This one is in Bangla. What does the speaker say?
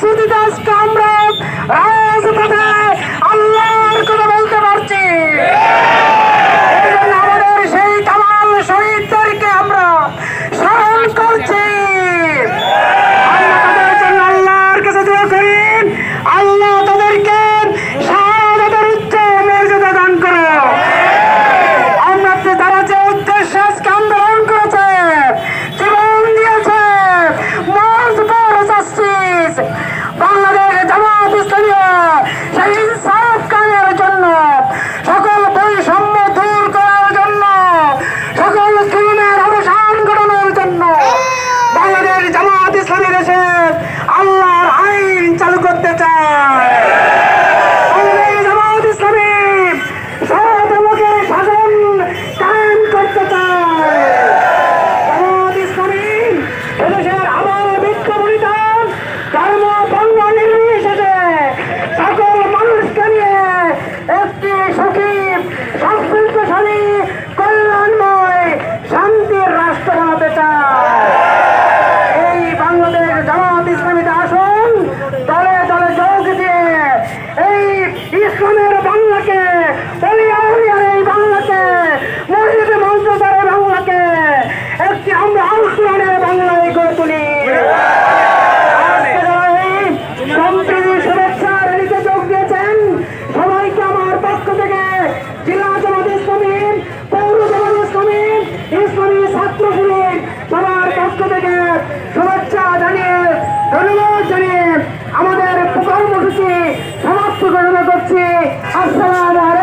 সুদিদাস কামরাজ রাজপথে আল্লাহর কথা বলতে এদেশের আমার বিক্ষোভ নিতাম ধর্ম বর্ণ নির্বিশেষে সকল মানুষকে নিয়ে একটি সচিব সংস্কৃত করছি আসসালামু